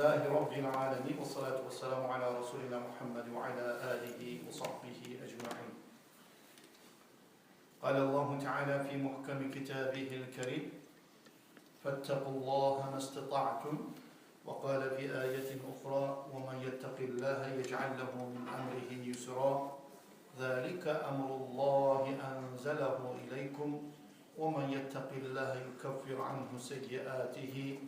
لله رب العالمين والصلاة والسلام على رسولنا محمد وعلى آله وصحبه أجمعين. قال الله تعالى في محكم كتابه الكريم فاتقوا الله ما استطعتم. وقال في آية أخرى ومن يتق الله يجعل له من أمره يسرا. ذلك أمر الله أنزله إليكم. ومن يتق الله يكفر عنه سيئاته.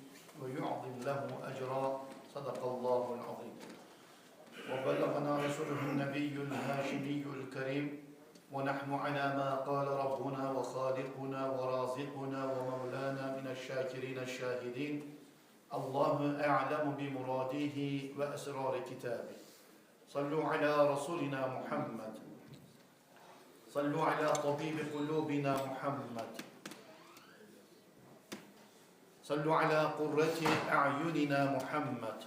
ويعظم له أجرا. صدق الله العظيم. وبلغنا رسوله النبي الهاشمي الكريم. ونحن على ما قال ربنا وخالقنا ورازقنا ومولانا من الشاكرين الشاهدين. الله أعلم بمراده وأسرار كتابه. صلوا على رسولنا محمد. صلوا على طبيب قلوبنا محمد. Sallu ala kurreti a'yunina Muhammed.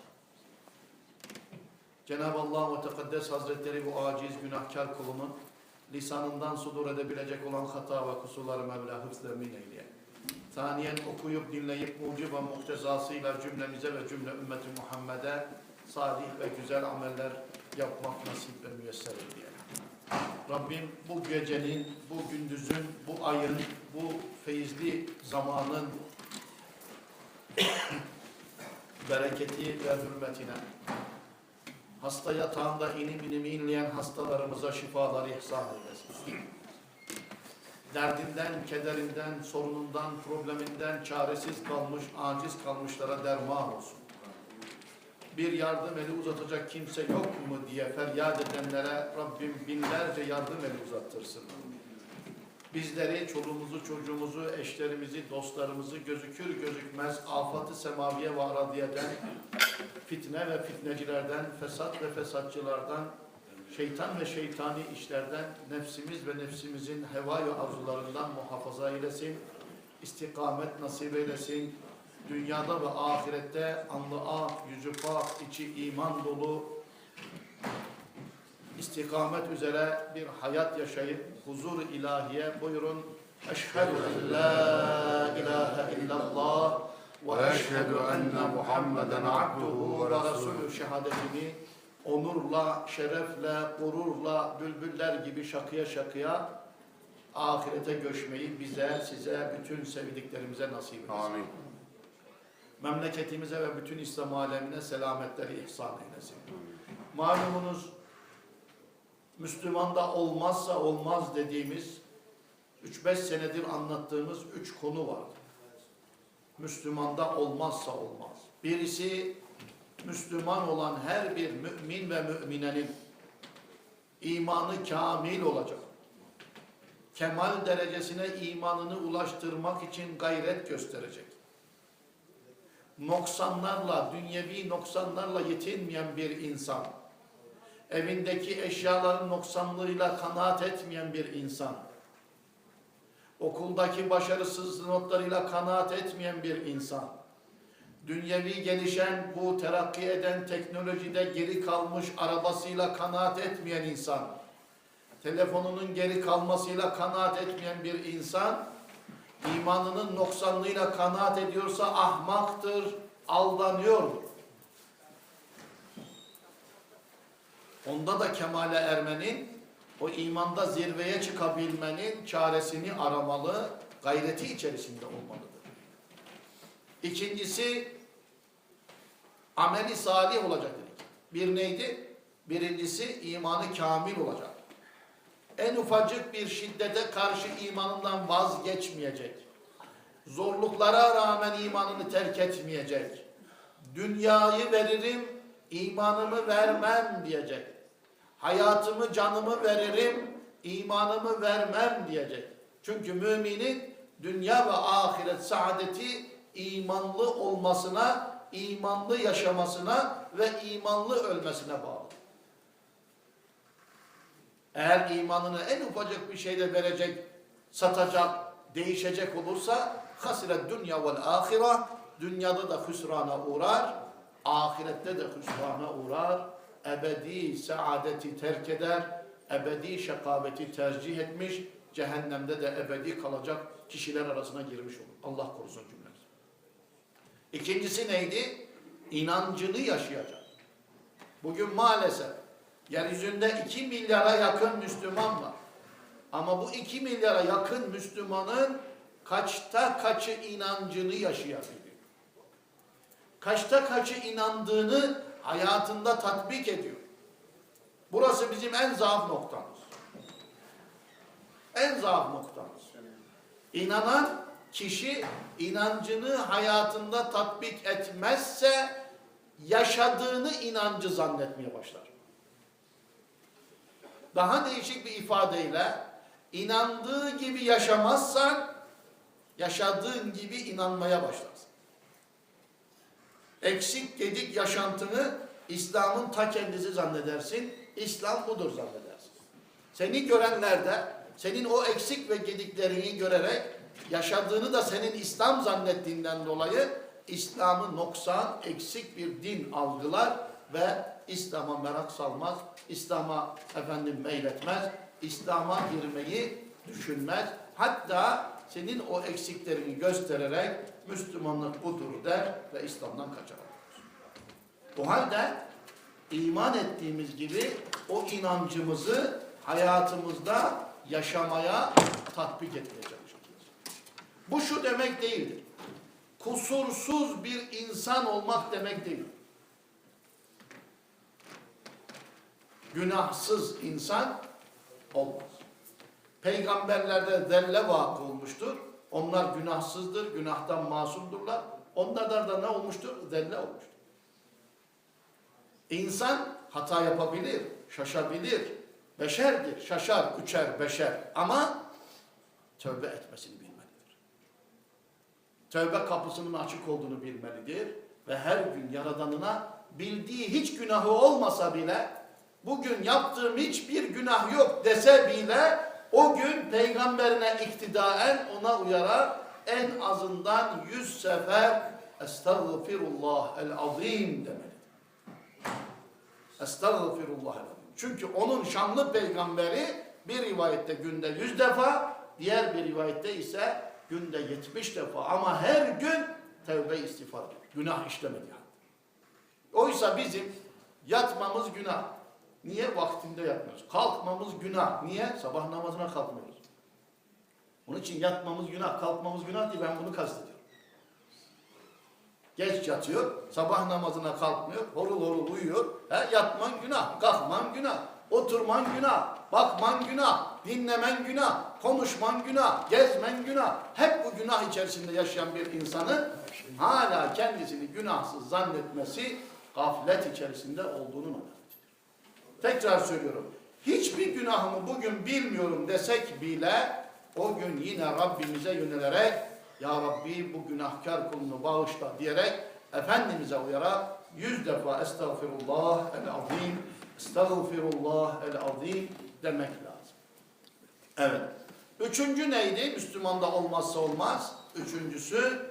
Cenab-ı Allah ve Tekaddes Hazretleri bu aciz günahkar kulunun lisanından sudur edebilecek olan hata ve kusurları Mevla hıfzı emin eyleye. Saniyen okuyup dinleyip mucib ve muhtezasıyla cümlemize ve cümle ümmeti Muhammed'e salih ve güzel ameller yapmak nasip ve müyesser eyleye. Rabbim bu gecenin, bu gündüzün, bu ayın, bu feyizli zamanın bereketi ve hürmetine hasta yatağında inim inim inleyen hastalarımıza şifalar ihsan eylesin. Derdinden, kederinden, sorunundan, probleminden çaresiz kalmış, aciz kalmışlara derman olsun. Bir yardım eli uzatacak kimse yok mu diye feryat edenlere Rabbim binlerce yardım eli uzattırsın. Bizleri, çoluğumuzu, çocuğumuzu, eşlerimizi, dostlarımızı gözükür gözükmez afatı semaviye ve aradiyeden, fitne ve fitnecilerden, fesat ve fesatçılardan, şeytan ve şeytani işlerden, nefsimiz ve nefsimizin heva ve arzularından muhafaza eylesin, istikamet nasip eylesin, dünyada ve ahirette anlı ak, yüzü pak, içi iman dolu, istikamet üzere bir hayat yaşayıp huzur ilahiye buyurun. Eşhedü en la ilahe illallah ve eşhedü enne Muhammeden abduhu ve resulü şehadetini onurla, şerefle, gururla, bülbüller gibi şakıya şakıya ahirete göçmeyi bize, size, bütün sevdiklerimize nasip etsin. Amin. Memleketimize ve bütün İslam alemine selametleri ihsan eylesin. Malumunuz Müslümanda olmazsa olmaz dediğimiz 3-5 senedir anlattığımız üç konu var. Müslümanda olmazsa olmaz. Birisi Müslüman olan her bir mümin ve müminenin imanı kamil olacak. Kemal derecesine imanını ulaştırmak için gayret gösterecek. Noksanlarla, dünyevi noksanlarla yetinmeyen bir insan evindeki eşyaların noksanlığıyla kanaat etmeyen bir insan, okuldaki başarısız notlarıyla kanaat etmeyen bir insan, dünyevi gelişen bu terakki eden teknolojide geri kalmış arabasıyla kanaat etmeyen insan, telefonunun geri kalmasıyla kanaat etmeyen bir insan, imanının noksanlığıyla kanaat ediyorsa ahmaktır, aldanıyordur. Onda da kemale ermenin, o imanda zirveye çıkabilmenin çaresini aramalı, gayreti içerisinde olmalıdır. İkincisi, ameli salih olacak dedik. Bir neydi? Birincisi imanı kamil olacak. En ufacık bir şiddete karşı imanından vazgeçmeyecek. Zorluklara rağmen imanını terk etmeyecek. Dünyayı veririm, imanımı vermem diyecek. Hayatımı, canımı veririm, imanımı vermem diyecek. Çünkü müminin dünya ve ahiret saadeti imanlı olmasına, imanlı yaşamasına ve imanlı ölmesine bağlı. Eğer imanını en ufacık bir şeyde verecek, satacak, değişecek olursa hasiret dünya vel ahira dünyada da hüsrana uğrar, ahirette de hüsrana uğrar, ebedi saadeti terk eder, ebedi şakaveti tercih etmiş, cehennemde de ebedi kalacak kişiler arasına girmiş olur. Allah korusun cümlemizi. İkincisi neydi? inancını yaşayacak. Bugün maalesef yeryüzünde 2 milyara yakın Müslüman var. Ama bu 2 milyara yakın Müslümanın kaçta kaçı inancını yaşayabiliyor? Kaçta kaçı inandığını hayatında tatbik ediyor? Burası bizim en zaaf noktamız. En zaaf noktamız. İnanan kişi inancını hayatında tatbik etmezse yaşadığını inancı zannetmeye başlar. Daha değişik bir ifadeyle inandığı gibi yaşamazsan yaşadığın gibi inanmaya başlarsın. Eksik gedik yaşantını İslam'ın ta kendisi zannedersin. İslam budur zannedersin. Seni görenlerde senin o eksik ve gediklerini görerek yaşadığını da senin İslam zannettiğinden dolayı İslam'ı noksan, eksik bir din algılar ve İslam'a merak salmaz, İslam'a efendim meyletmez, İslam'a girmeyi düşünmez. Hatta senin o eksiklerini göstererek Müslümanlık budur der ve İslam'dan kaçar. O halde iman ettiğimiz gibi o inancımızı hayatımızda yaşamaya tatbik etmeye çalışacağız. Bu şu demek değildir. Kusursuz bir insan olmak demek değil. Günahsız insan olmaz. Peygamberlerde zelle vakı olmuştur. Onlar günahsızdır, günahtan masumdurlar. Onlardan da ne olmuştur? Zelle olmuştur. İnsan hata yapabilir, şaşabilir. Beşerdir, şaşar, uçer, beşer. Ama tövbe etmesini bilmelidir. Tövbe kapısının açık olduğunu bilmelidir. Ve her gün Yaradanına bildiği hiç günahı olmasa bile bugün yaptığım hiçbir günah yok dese bile o gün peygamberine iktidaen ona uyarak en azından yüz sefer Estağfirullah el azim demelidir. Estağfirullah el azim. Çünkü onun şanlı peygamberi bir rivayette günde yüz defa, diğer bir rivayette ise günde yetmiş defa ama her gün tevbe istiğfar. Günah işlemedi. Oysa bizim yatmamız günah. Niye vaktinde yatmıyoruz? Kalkmamız günah. Niye? Sabah namazına kalkmıyoruz. Onun için yatmamız günah, kalkmamız günah diye ben bunu kastediyorum. Geç yatıyor, sabah namazına kalkmıyor, horul horul uyuyor. He, yatman günah, kalkman günah, oturman günah, bakman günah, dinlemen günah, konuşman günah, gezmen günah. Hep bu günah içerisinde yaşayan bir insanın hala kendisini günahsız zannetmesi gaflet içerisinde olduğunun alametidir. Tekrar söylüyorum. Hiçbir günahımı bugün bilmiyorum desek bile o gün yine Rabbimize yönelerek Ya Rabbi bu günahkar kulunu bağışla diyerek Efendimiz'e uyarak yüz defa Estağfirullah el azim Estağfirullah el azim demek lazım. Evet. Üçüncü neydi? Müslümanda olmazsa olmaz. Üçüncüsü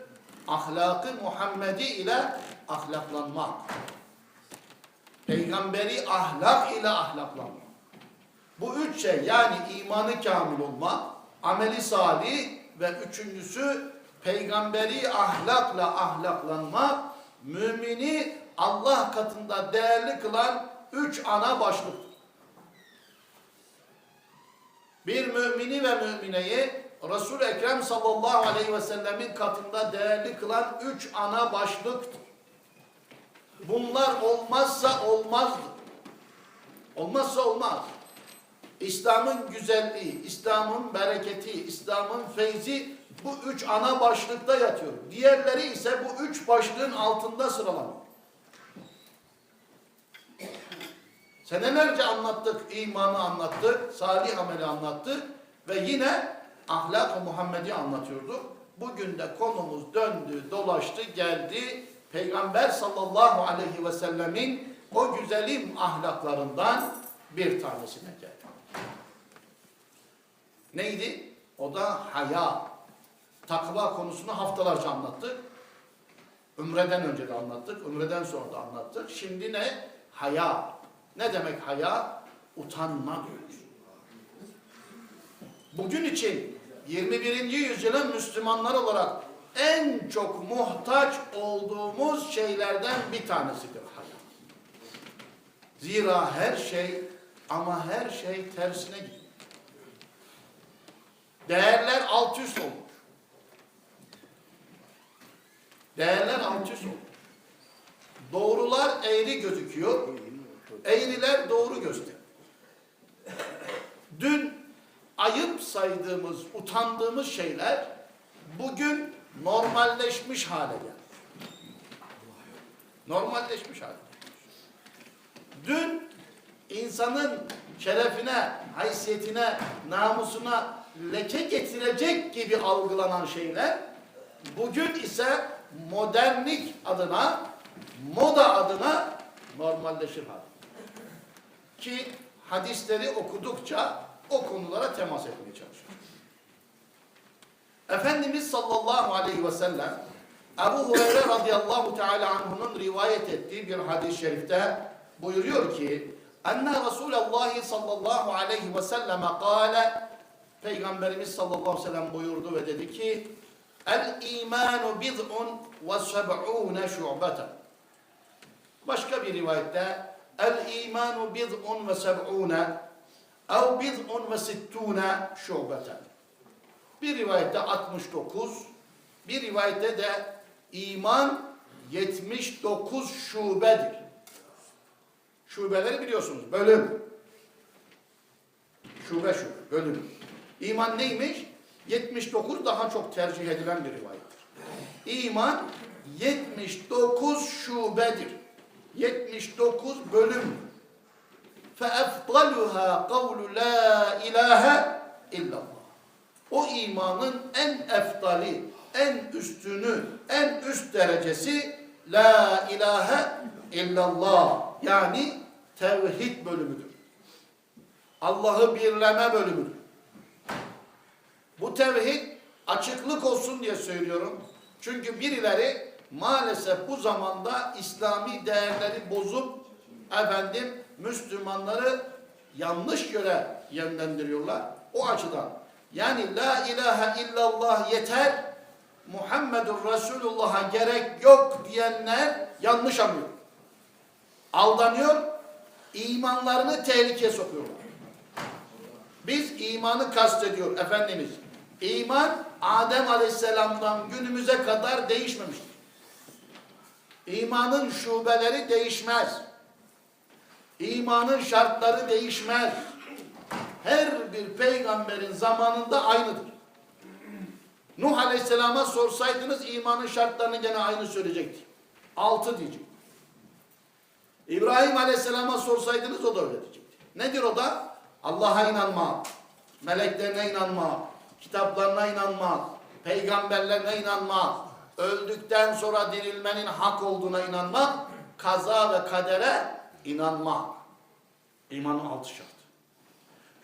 ahlakı Muhammedi ile ahlaklanmak. Peygamberi ahlak ile ahlaklanmak. Bu üç şey yani imanı kamil olmak, ameli salih ve üçüncüsü peygamberi ahlakla ahlaklanmak, mümini Allah katında değerli kılan üç ana başlıktır. Bir mümini ve mümineyi Resul-i Ekrem sallallahu aleyhi ve sellemin katında değerli kılan üç ana başlıktır. Bunlar olmazsa olmazdır. Olmazsa olmaz. İslam'ın güzelliği, İslam'ın bereketi, İslam'ın feyzi bu üç ana başlıkta yatıyor. Diğerleri ise bu üç başlığın altında sıralanıyor. Senelerce anlattık, imanı anlattık, salih ameli anlattık ve yine ahlak-ı Muhammed'i anlatıyorduk. Bugün de konumuz döndü, dolaştı, geldi. Peygamber sallallahu aleyhi ve sellemin o güzelim ahlaklarından bir tanesine geldi. Neydi? O da haya. Takva konusunu haftalarca anlattık. Ümreden önce de anlattık, ümreden sonra da anlattık. Şimdi ne? Haya. Ne demek haya? Utanma diyoruz. Bugün için 21. yüzyılın Müslümanlar olarak en çok muhtaç olduğumuz şeylerden bir tanesidir hayat. Zira her şey ama her şey tersine gidiyor. Değerler alt üst olur. Değerler alt üst olur. Doğrular eğri gözüküyor. Eğriler doğru gösteriyor. Dün ayıp saydığımız, utandığımız şeyler bugün normalleşmiş hale geldi. Normalleşmiş hale Dün insanın şerefine, haysiyetine, namusuna leke getirecek gibi algılanan şeyler bugün ise modernlik adına, moda adına normalleşir hale. Ki hadisleri okudukça o konulara temas etmeye çalışıyor. Efendimiz sallallahu aleyhi ve sellem Ebu Hureyre radıyallahu teala anh'unun rivayet ettiği bir hadis-i şerifte buyuruyor ki Enne Resulallah sallallahu aleyhi ve selleme kâle Peygamberimiz sallallahu aleyhi ve sellem buyurdu ve dedi ki El imanu bid'un ve seb'ûne şu'beten. Başka bir rivayette El imanu bid'un ve seb'ûne ev bid'un ve sittûne şu'beten bir rivayette 69, bir rivayette de iman 79 şubedir. Şubeleri biliyorsunuz. Bölüm. Şube şube. Bölüm. İman neymiş? 79 daha çok tercih edilen bir rivayettir. İman 79 şubedir. 79 bölüm. فَاَفْضَلُهَا قَوْلُ لَا اِلَٰهَ اِلَّا اللّٰهِ o imanın en eftali, en üstünü, en üst derecesi La ilahe illallah yani tevhid bölümüdür. Allah'ı birleme bölümüdür. Bu tevhid açıklık olsun diye söylüyorum. Çünkü birileri maalesef bu zamanda İslami değerleri bozup efendim Müslümanları yanlış yöre yönlendiriyorlar. O açıdan yani la ilahe illallah yeter, Muhammedur Resulullah'a gerek yok diyenler yanlış anlıyor. Aldanıyor, imanlarını tehlikeye sokuyorlar. Biz imanı kastediyor Efendimiz. İman Adem Aleyhisselam'dan günümüze kadar değişmemiştir. İmanın şubeleri değişmez. İmanın şartları değişmez her bir peygamberin zamanında aynıdır. Nuh Aleyhisselam'a sorsaydınız imanın şartlarını gene aynı söyleyecekti. Altı diyecek. İbrahim Aleyhisselam'a sorsaydınız o da öyle diyecekti. Nedir o da? Allah'a inanma, meleklerine inanma, kitaplarına inanma, peygamberlerine inanma, öldükten sonra dirilmenin hak olduğuna inanma, kaza ve kadere inanma. İmanın altı şart.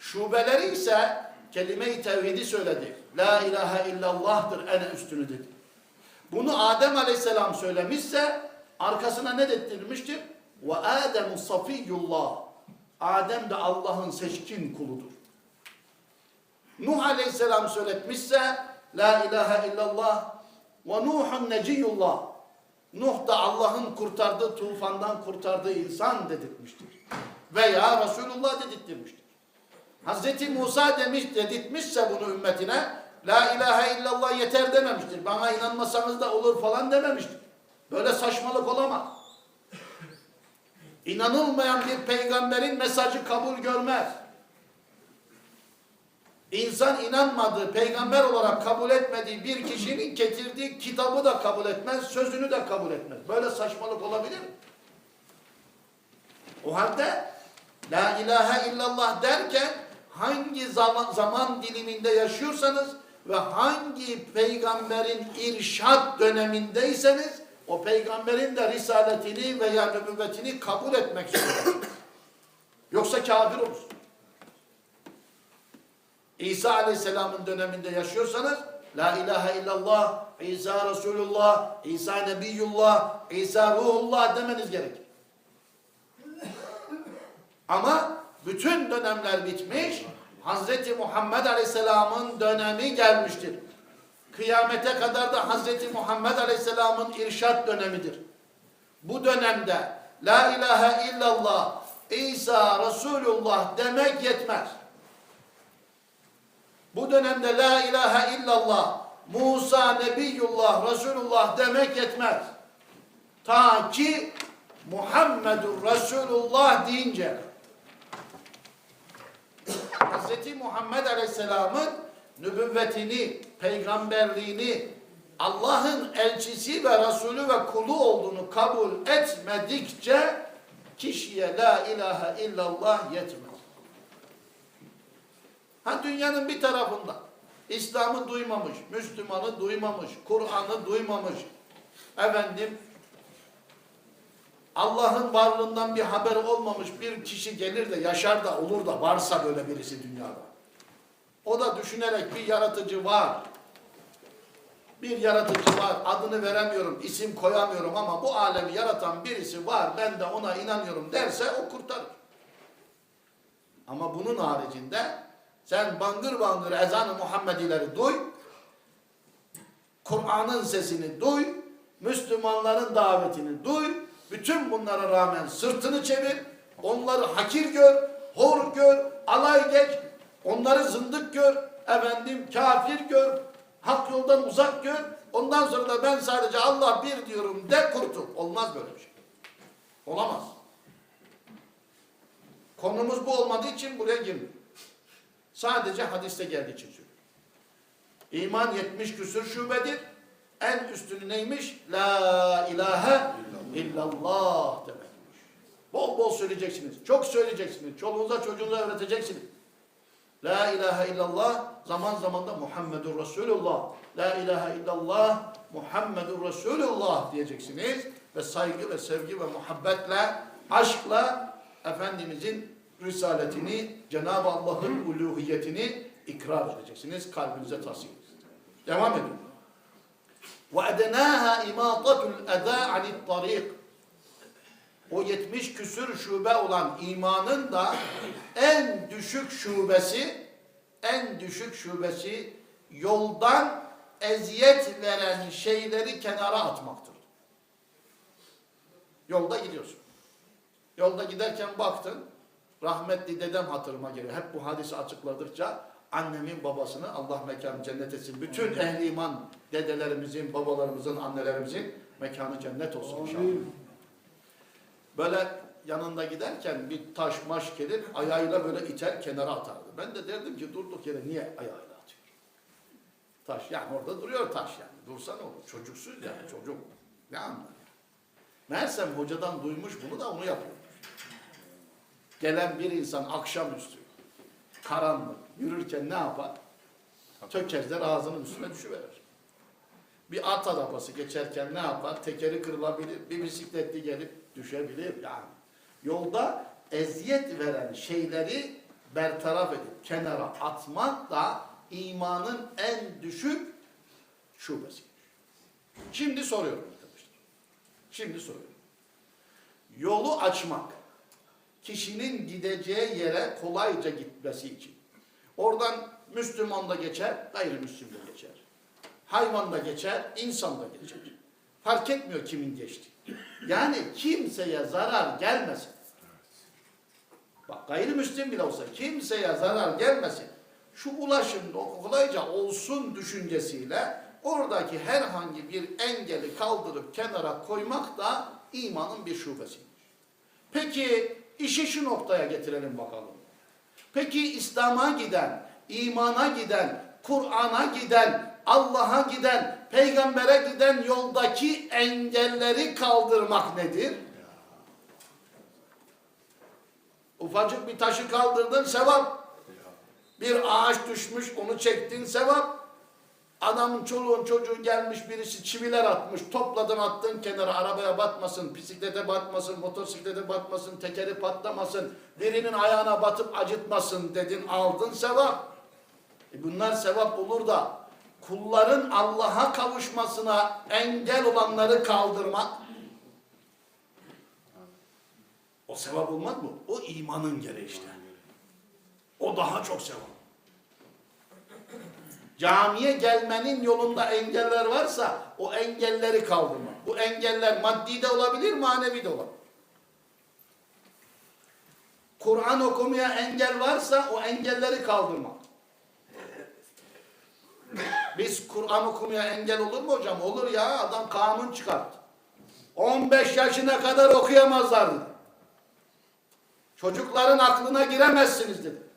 Şubeleri ise kelime-i tevhidi söyledi. La ilahe illallah'tır en üstünü dedi. Bunu Adem aleyhisselam söylemişse arkasına ne dettirmiştir? Ve Ademu safiyyullah. Adem de Allah'ın seçkin kuludur. Nuh aleyhisselam söyletmişse La ilahe illallah ve Nuhun neciyullah. Nuh da Allah'ın kurtardığı tufandan kurtardığı insan dedirtmiştir. Veya Resulullah dedirtmiştir. Hazreti Musa demiş, dedirtmişse bunu ümmetine, La ilahe illallah yeter dememiştir. Bana inanmasanız da olur falan dememiştir. Böyle saçmalık olamaz. İnanılmayan bir peygamberin mesajı kabul görmez. İnsan inanmadığı, peygamber olarak kabul etmediği bir kişinin getirdiği kitabı da kabul etmez, sözünü de kabul etmez. Böyle saçmalık olabilir mi? O halde La ilahe illallah derken hangi zaman, zaman diliminde yaşıyorsanız ve hangi peygamberin irşat dönemindeyseniz o peygamberin de risaletini veya nübüvvetini kabul etmek zorundasınız. Yoksa kafir olursunuz. İsa Aleyhisselam'ın döneminde yaşıyorsanız La ilahe illallah, İsa Resulullah, İsa Nebiyullah, İsa Ruhullah demeniz gerekir. Ama bütün dönemler bitmiş, Hazreti Muhammed Aleyhisselam'ın dönemi gelmiştir. kıyamete kadar da Hazreti Muhammed Aleyhisselam'ın irşat dönemidir. Bu dönemde La ilahe illallah İsa Resulullah demek yetmez. Bu dönemde La ilahe illallah Musa Nebiyullah Resulullah demek yetmez. Ta ki Muhammedur Resulullah deyince Hz. Muhammed Aleyhisselam'ın nübüvvetini, peygamberliğini, Allah'ın elçisi ve Resulü ve kulu olduğunu kabul etmedikçe kişiye la ilahe illallah yetmez. Ha dünyanın bir tarafında İslam'ı duymamış, Müslüman'ı duymamış, Kur'an'ı duymamış, efendim Allah'ın varlığından bir haber olmamış bir kişi gelir de yaşar da olur da varsa böyle birisi dünyada. O da düşünerek bir yaratıcı var. Bir yaratıcı var. Adını veremiyorum, isim koyamıyorum ama bu alemi yaratan birisi var. Ben de ona inanıyorum derse o kurtarır. Ama bunun haricinde sen bangır bangır ezan-ı Muhammedileri duy. Kur'an'ın sesini duy. Müslümanların davetini duy. Bütün bunlara rağmen sırtını çevir. Onları hakir gör, hor gör, alay geç. Onları zındık gör, efendim kafir gör, hak yoldan uzak gör. Ondan sonra da ben sadece Allah bir diyorum de kurtul. Olmaz böyle bir şey. Olamaz. Konumuz bu olmadığı için buraya girmiyor. Sadece hadiste geldiği için söylüyorum. İman 70 küsür şubedir. En üstünü neymiş? La ilahe illallah demekmiş. Bol bol söyleyeceksiniz. Çok söyleyeceksiniz. Çoluğunuza çocuğunuza öğreteceksiniz. La ilahe illallah zaman zaman da Muhammedur Resulullah. La ilahe illallah Muhammedur Resulullah diyeceksiniz. Ve saygı ve sevgi ve muhabbetle, aşkla Efendimizin risaletini, Cenab-ı Allah'ın uluhiyetini ikrar edeceksiniz. Kalbinize tasdik Devam edin. وَاَدَنَاهَا اِمَاطَةُ الْاَذَا عَنِ الطَّرِيقِ O 70 küsür şube olan imanın da en düşük şubesi, en düşük şubesi yoldan eziyet veren şeyleri kenara atmaktır. Yolda gidiyorsun. Yolda giderken baktın, rahmetli dedem hatırıma geliyor. Hep bu hadisi açıkladıkça annemin babasını Allah mekanı cennet etsin. Bütün ehli iman dedelerimizin, babalarımızın, annelerimizin mekanı cennet olsun inşallah. Böyle yanında giderken bir taş maş gelir ayağıyla böyle iter kenara atardı. Ben de derdim ki durduk yere niye ayağıyla atıyor? Taş yani orada duruyor taş yani. Dursa ne olur? Çocuksuz yani çocuk. Ne anlar yani? Meğersem hocadan duymuş bunu da onu yapıyor. Gelen bir insan akşamüstü karanlık yürürken ne yapar? Tökezler ağzının üstüne düşüverir. Bir at arabası geçerken ne yapar? Tekeri kırılabilir. Bir bisikletli gelip düşebilir. Yani yolda eziyet veren şeyleri bertaraf edip kenara atmak da imanın en düşük şubesi. Şimdi soruyorum arkadaşlar. Şimdi soruyorum. Yolu açmak kişinin gideceği yere kolayca gitmesi için. Oradan Müslüman da geçer, gayrimüslim de geçer. Hayvan da geçer, insan da geçer. Fark etmiyor kimin geçtiği. Yani kimseye zarar gelmesin. Bak gayrimüslim bile olsa kimseye zarar gelmesin. Şu ulaşım kolayca olsun düşüncesiyle oradaki herhangi bir engeli kaldırıp kenara koymak da imanın bir şubesiymiş. Peki işi şu noktaya getirelim bakalım. Peki İslam'a giden, imana giden, Kur'an'a giden, Allah'a giden, peygambere giden yoldaki engelleri kaldırmak nedir? Ufacık bir taşı kaldırdın sevap. Bir ağaç düşmüş onu çektin sevap. Adamın çoluğun çocuğu gelmiş birisi çiviler atmış topladın attın kenara arabaya batmasın, bisiklete batmasın, motosiklete batmasın, tekeri patlamasın, birinin ayağına batıp acıtmasın dedin aldın sevap. E bunlar sevap olur da kulların Allah'a kavuşmasına engel olanları kaldırmak o sevap olmaz mı? O imanın gereği işte. O daha çok sevap. Camiye gelmenin yolunda engeller varsa o engelleri kaldırmak. Bu engeller maddi de olabilir, manevi de olabilir. Kur'an okumaya engel varsa o engelleri kaldırmak. Biz Kur'an okumaya engel olur mu hocam? Olur ya adam kanun çıkarttı. 15 yaşına kadar okuyamazlar. Çocukların aklına giremezsiniz dedi.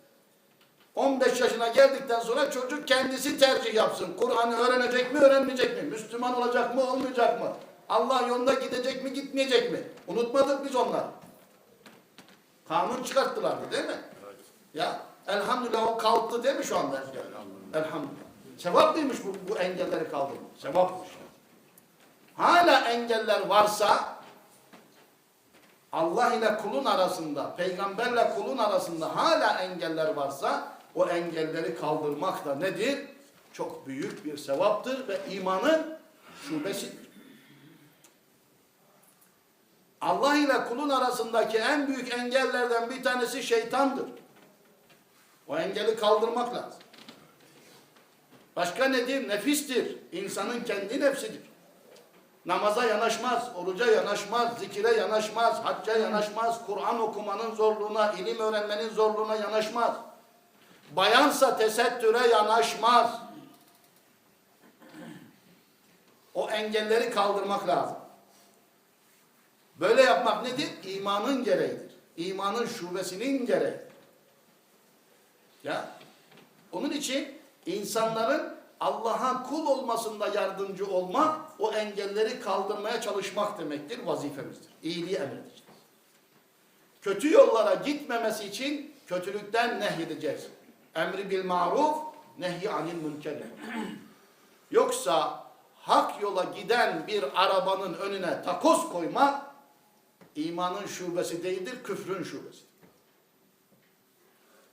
15 yaşına geldikten sonra çocuk kendisi tercih yapsın. Kur'an'ı öğrenecek mi, öğrenmeyecek mi? Müslüman olacak mı, olmayacak mı? Allah yolunda gidecek mi, gitmeyecek mi? Unutmadık biz onları. Kanun çıkarttılardı değil mi? Ya elhamdülillah o kalktı değil mi şu anda? Elhamdülillah. Sevap mıymış bu, bu engelleri kaldırmak? Sevapmış. Hala engeller varsa Allah ile kulun arasında, peygamberle kulun arasında hala engeller varsa o engelleri kaldırmak da nedir? Çok büyük bir sevaptır ve imanın şubesidir. Allah ile kulun arasındaki en büyük engellerden bir tanesi şeytandır. O engeli kaldırmak lazım. Başka nedir? Nefistir. İnsanın kendi nefsidir. Namaza yanaşmaz, oruca yanaşmaz, zikire yanaşmaz, hacca yanaşmaz, Kur'an okumanın zorluğuna, ilim öğrenmenin zorluğuna yanaşmaz. Bayansa tesettüre yanaşmaz. O engelleri kaldırmak lazım. Böyle yapmak nedir? İmanın gereğidir. İmanın şubesinin gereğidir. Ya onun için insanların Allah'a kul olmasında yardımcı olmak, o engelleri kaldırmaya çalışmak demektir, vazifemizdir. İyiliği emredeceğiz. Kötü yollara gitmemesi için kötülükten nehyedeceğiz. Emri bil maruf, nehy anil münker. Yoksa hak yola giden bir arabanın önüne takoz koymak, imanın şubesi değildir, küfrün şubesidir.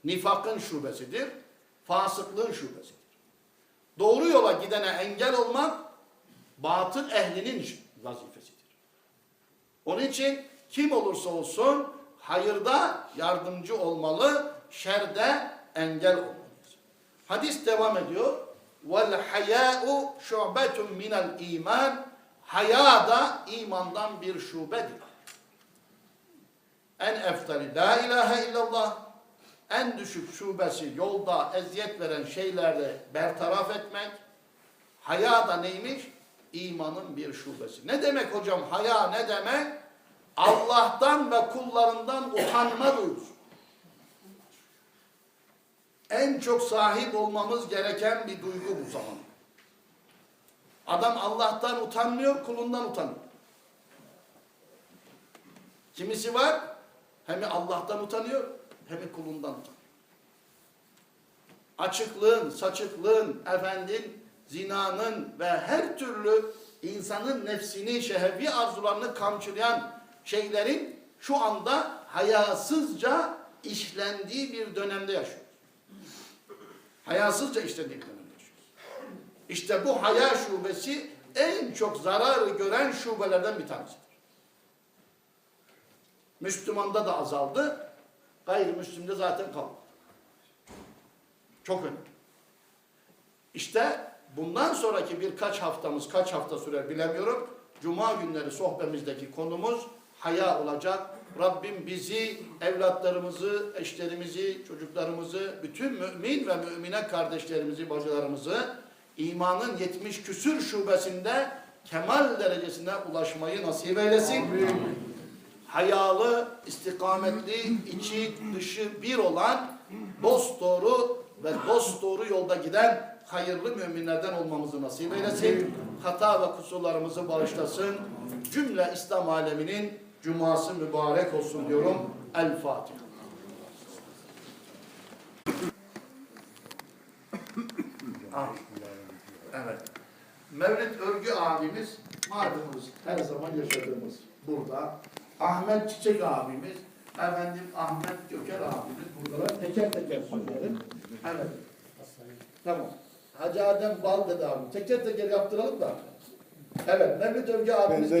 Nifakın şubesidir, fasıklığın şubesidir. Doğru yola gidene engel olmak batıl ehlinin vazifesidir. Onun için kim olursa olsun hayırda yardımcı olmalı, şerde engel olmalıyız. Hadis devam ediyor. Vel haya'u şu'betun minel iman. Haya da imandan bir şubedir. En eftali la ilahe illallah en düşük şubesi yolda eziyet veren şeylerde bertaraf etmek. Haya da neymiş? İmanın bir şubesi. Ne demek hocam haya ne demek? Allah'tan ve kullarından utanma duygusu. En çok sahip olmamız gereken bir duygu bu zaman. Adam Allah'tan utanmıyor, kulundan utanıyor. Kimisi var, hem Allah'tan utanıyor, hem kulundan utanıyor. Açıklığın, saçıklığın, efendim, zinanın ve her türlü insanın nefsini, şehvi arzularını kamçılayan şeylerin şu anda hayasızca işlendiği bir dönemde yaşıyoruz. Hayasızca dönemde yaşıyoruz. İşte bu haya şubesi en çok zarar gören şubelerden bir tanesidir. Müslümanda da azaldı, gayrimüslimde zaten kalmadı. Çok önemli. İşte bundan sonraki birkaç haftamız, kaç hafta sürer bilemiyorum. Cuma günleri sohbemizdeki konumuz haya olacak. Rabbim bizi, evlatlarımızı, eşlerimizi, çocuklarımızı, bütün mümin ve mümine kardeşlerimizi, bacılarımızı imanın 70 küsür şubesinde kemal derecesine ulaşmayı nasip eylesin. Hayalı, istikametli, içi dışı bir olan dost doğru ve dost doğru yolda giden hayırlı müminlerden olmamızı nasip eylesin. Hata ve kusurlarımızı bağışlasın. Cümle İslam aleminin cuması mübarek olsun diyorum. El Fatiha. Ah, Evet. Mevlid Örgü abimiz malumunuz her zaman yaşadığımız burada. Ahmet Çiçek abimiz, efendim Ahmet Göker abimiz buradalar. Teker teker söyleyelim. Evet. Tamam. Hacı Adem Bal dedi abi. Teker teker yaptıralım da. Evet. Mevlid Örgü abimiz.